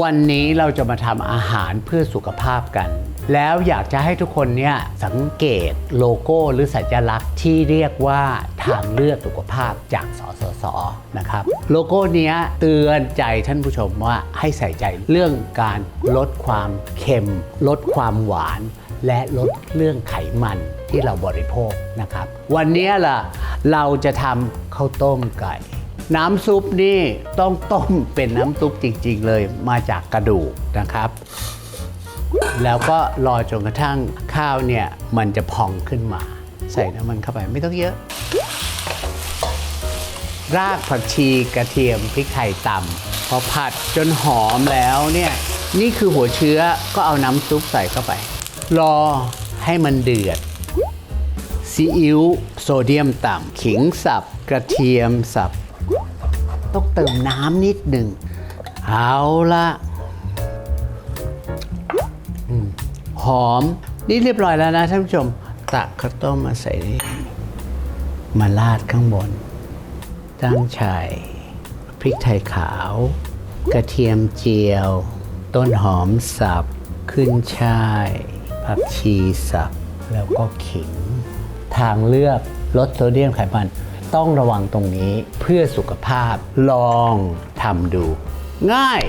วันนี้เราจะมาทำอาหารเพื่อสุขภาพกัน แล้วอยากจะให้ทุกคนเนี่ยสังเกตโลโก้หรือสัญลักษณ์ที่เรียกว่าทางเลือกสุขภาพจากสสสนะครับ โลโก้เนี้ยเตือนใจท่านผู้ชมว่าให้ใส่ใจเรื่องการลดความเค็ม ลดความหวาน และลดเรื่องไขมันที่เราบริโภคนะครับ วันนี้ล่ะเราจะทำข้าวต้มไก่ น้ำซุปนี่ต้องต้มเป็นน้ำซุปจริง ๆ เลยมาจากกระดูกนะครับ แล้วก็รอจนกระทั่งข้าวเนี่ยมันจะพองขึ้นมา ใส่น้ำมันเข้าไปไม่ต้องเยอะ รากผักชีกระเทียมพริกไทยตำพอผัดจนหอมแล้วเนี่ยนี่คือหัวเชื้อก็เอาน้ำซุปใส่เข้าไป รอให้มันเดือดซีอิ๊วโซเดียมต่ำขิงสับ กระเทียมสับ ต้องเติมน้ำนิดหนึ่ง เอาละหอม นี่เรียบร้อยแล้วนะท่านผู้ชม ตักข้าวต้มมาใส่มาลาดข้างบน ตั้งไชัยพริกไทยขาว กระเทียมเจียว ต้นหอมสับ ขึ้นช่าย ผักชีสับ แล้วก็ขิง ทางเลือกลดโซเดียมไขมัน ต้องระวังตรงนี้เพื่อสุขภาพลองทำดู ง่าย